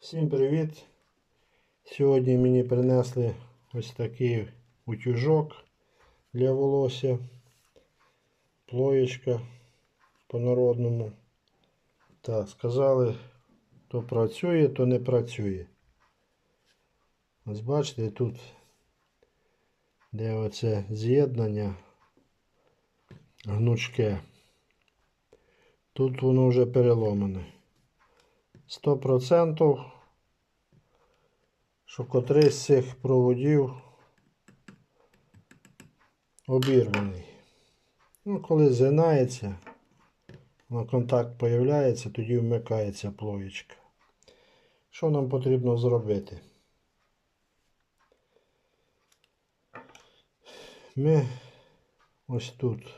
Всім привіт! Сьогодні мені принесли ось такий утюжок для волосся. Плоєчка по-народному. Так, сказали, то працює, то не працює. Ось бачите, тут де оце з'єднання гнучке. Тут воно вже переломане. 100%, що котрий з цих проводів обірваний. Ну, коли згинається, на контакт появляється, тоді вмикається плоєчка. Що нам потрібно зробити? Ми ось тут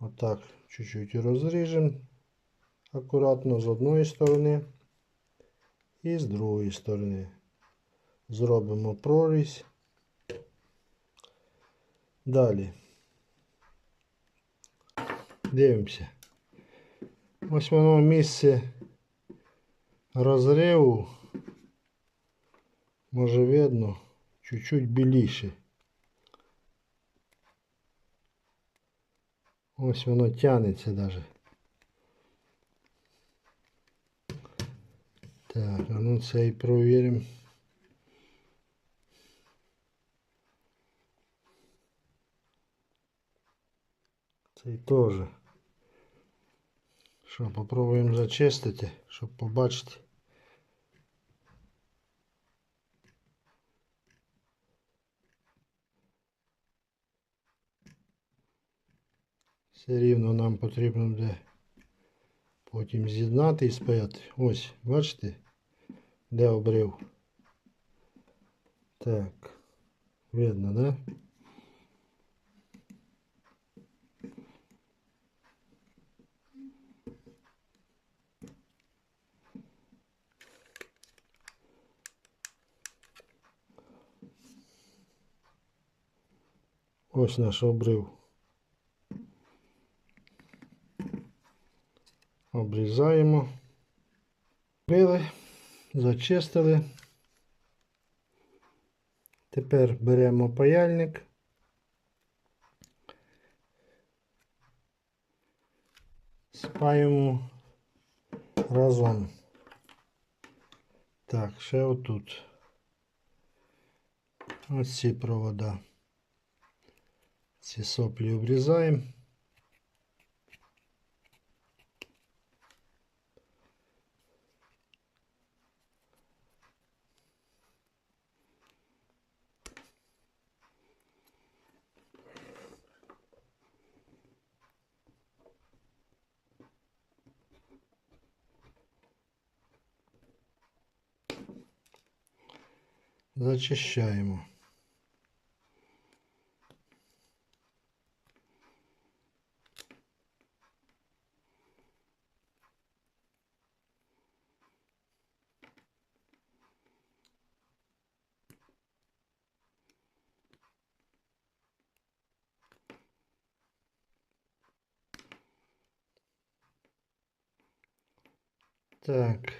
отак чуть-чуть розріжемо акуратно з одної сторони і з другої сторони. Зробимо прорізь. Далі. Дивимося. Ось воно місце розриву. Може видно, чуть-чуть біліше. Ось воно тянеться навіть. Так, а ну цей провіримо. Цей теж. Що, попробуємо зачистити, щоб побачити. Все рівно нам потрібно буде потім з'єднати і спаяти. Ось, бачите, де обрив. Так, видно, да? Ось наш обрив. Обрізаємо. Били, зачистили. Тепер беремо паяльник. Спаємо разом. Так, ще отут. Ось ці провода. Ці соплі обрізаємо. Зачищаємо. Так.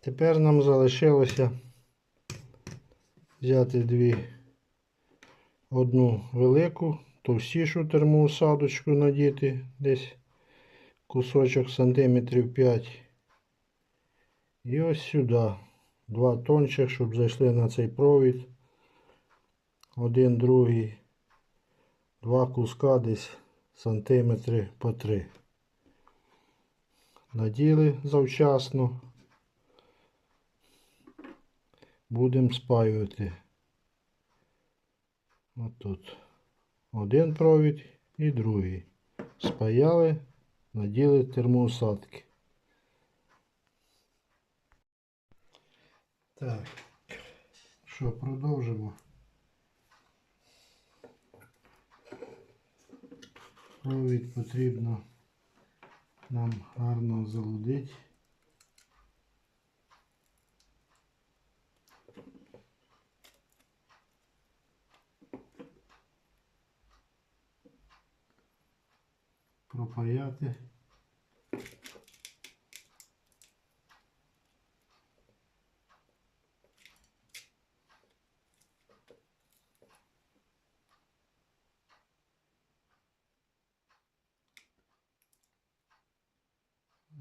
Тепер нам залишилося взяти дві, одну велику, товстішу термоусадочку надіти десь кусочок сантиметрів 5. І ось сюди два тончих, щоб зайшли на цей провід. Один, другий, два куска десь сантиметри по три. Наділи завчасно. Будемо спаювати. Отут. Один провід і другий. Спаяли, наділи термоусадки. Так, що, продовжимо. Провід потрібно нам гарно залудити. пропаяти.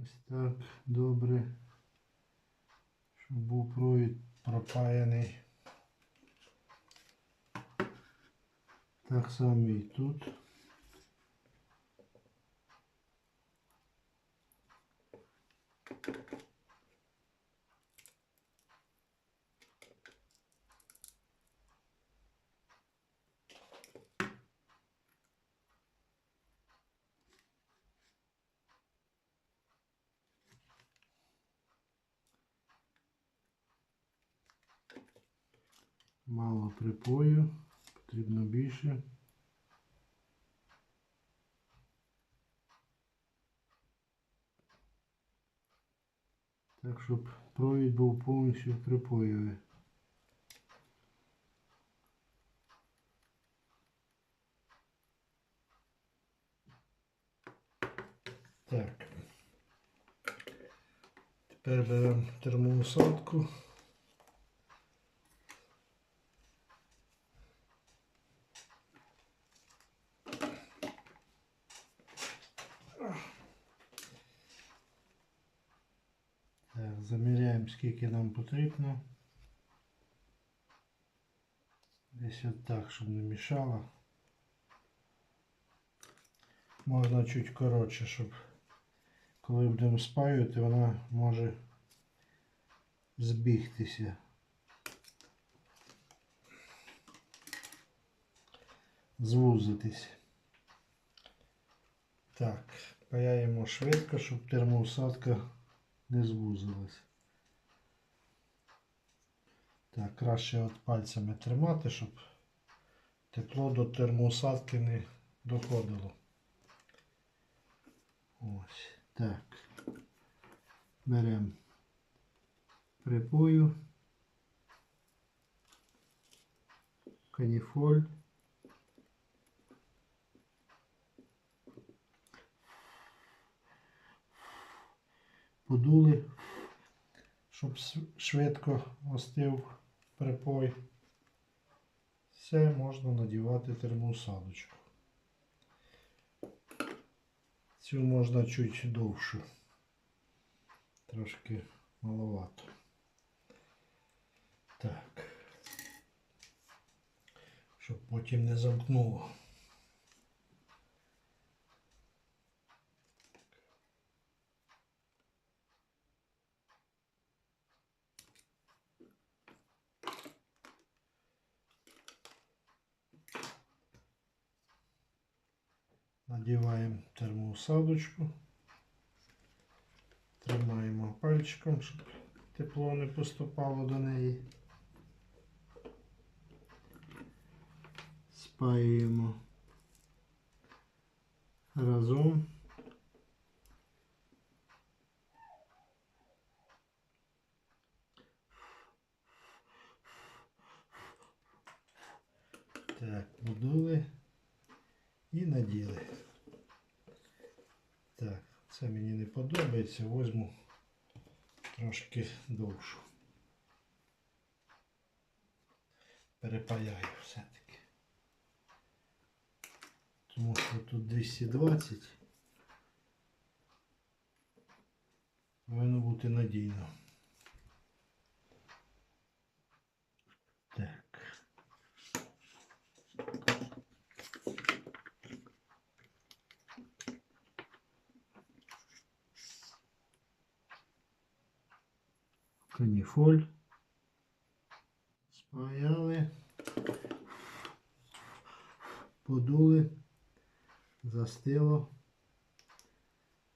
Ось так добре, щоб був провід пропаяний. Так само і тут. Мало припою, потрібно більше. Так, щоб провід був повністю припоєвий. Так. Тепер беремо термоусадку. Так, заміряємо, скільки нам потрібно. Десь от так, щоб не мішало. Можна чуть коротше, щоб коли будемо спаювати, вона може збігтися. Звузитись. Так, паяємо швидко, щоб термоусадка не звузилась. Так, краще от пальцями тримати, щоб тепло до термоусадки не доходило. Ось так. Беремо припою, каніфоль. Подули, щоб швидко остив припой. Все можна надівати термоусадочку. Цю можна чуть довшу. Трошки маловато. Так. Щоб потім не замкнуло. Надіваємо термоусадочку. Тримаємо пальчиком, щоб тепло не поступало до неї. Спаюємо разом. Так, подули і наділи. Так, це мені не подобається, возьму трошки довшу. Перепаяю все-таки. Тому що тут 220. Повинно бути надійно. Так. Каніфоль. Спаяли, подули, застило.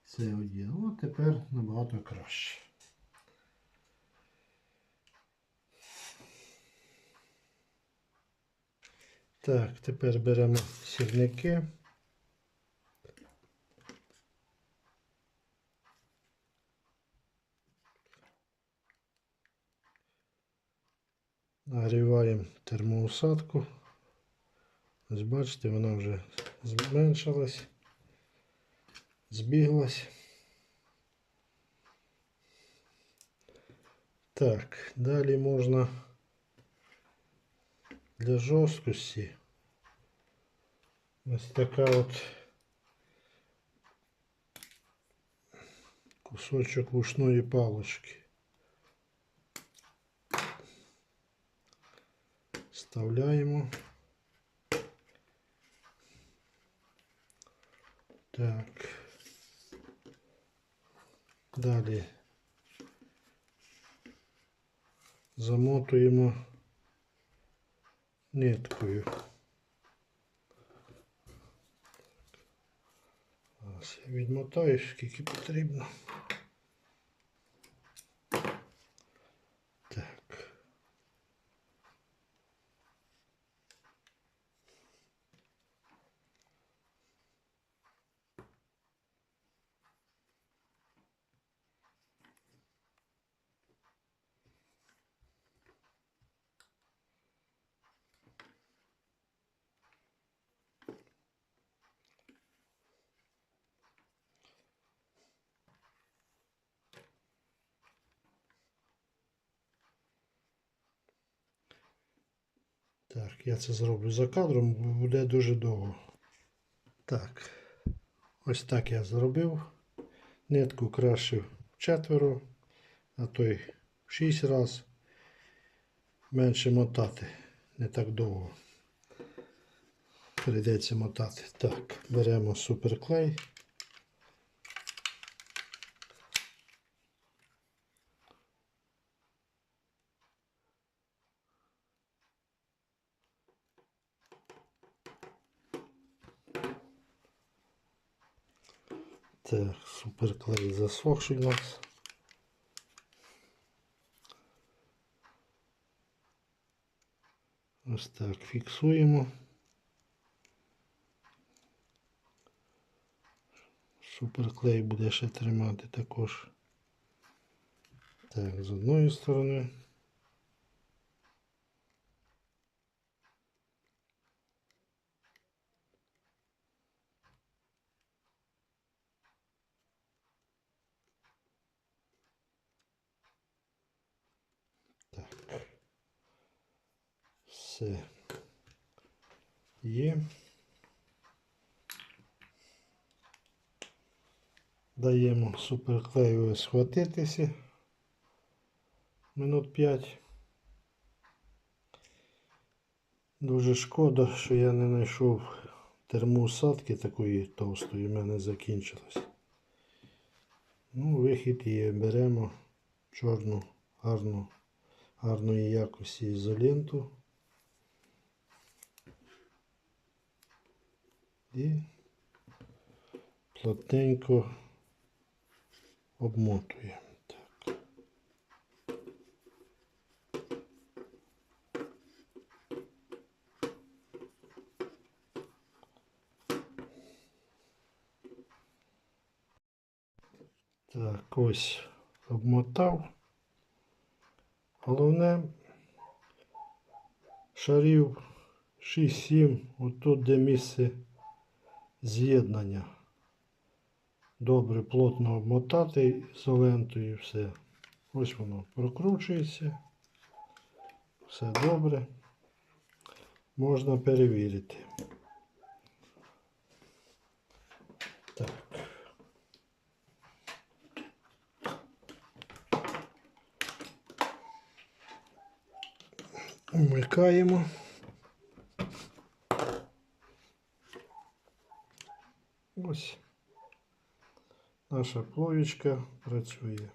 Все оділо. От тепер набагато краще. Так, тепер беремо сірники. Нагріваємо термоусадку. Ось бачите, вона вже зменшилась, збіглась. Так, далі можна для жорсткості ось така от кусочок вушної палочки. Вставляємо. Так. Далі замотуємо ниткою. Зараз я відмотаю, скільки потрібно. Так, я це зроблю за кадром, буде дуже довго. Так, ось так я зробив. Нитку крашив четверо, а той в шість раз. Менше мотати, не так довго. Прийдеться мотати. Так, беремо суперклей. Так, суперклей засохший у нас. Ось так фіксуємо. Суперклей буде ще тримати також. Так, з одної сторони. Все. Є. Даємо суперклею схватитися минут 5. Дуже шкода, що я не знайшов термоусадки такої товстої, в мене закінчилось. Ну, вихід є. Беремо чорну, гарну, гарної якості ізоленту. І плотненько обмотуємо. Так. Ось обмотав. Головне шарів 6-7, отут де місце з'єднання. Добре плотно обмотати ізолентою і все. Ось воно прокручується. Все добре. Можна перевірити. Так. Вмикаємо. Ось наша плоєчка працює.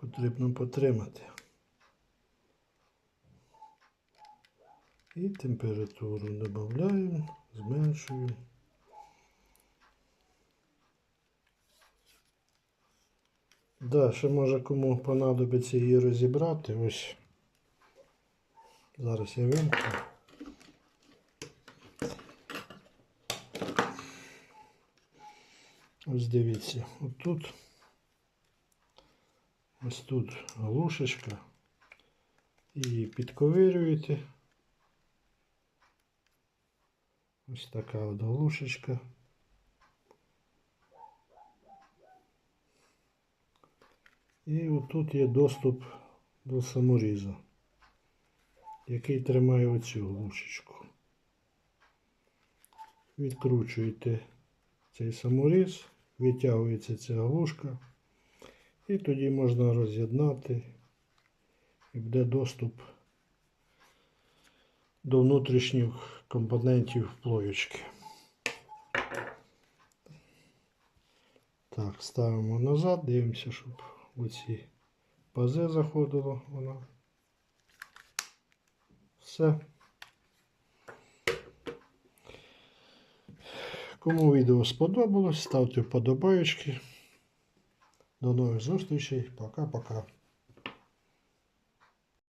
Потрібно потримати. І температуру додаємо, зменшуємо. Да, ще може кому понадобиться її розібрати. Ось. Зараз я вимкну. Ось дивіться, отут. Ось тут глушечка. І підковирюєте. Ось така от глушечка. І отут є доступ до саморіза, який тримає оцю глушечку. відкручуєте цей саморіз, витягується ця глушка, і тоді можна роз'єднати і буде доступ до внутрішніх компонентів плоєчки. Так, ставимо назад, дивимося, щоб в ці пази заходило воно. Все. Кому відео сподобалось, ставте вподобайки. До нових зустрічей. Пока-пока.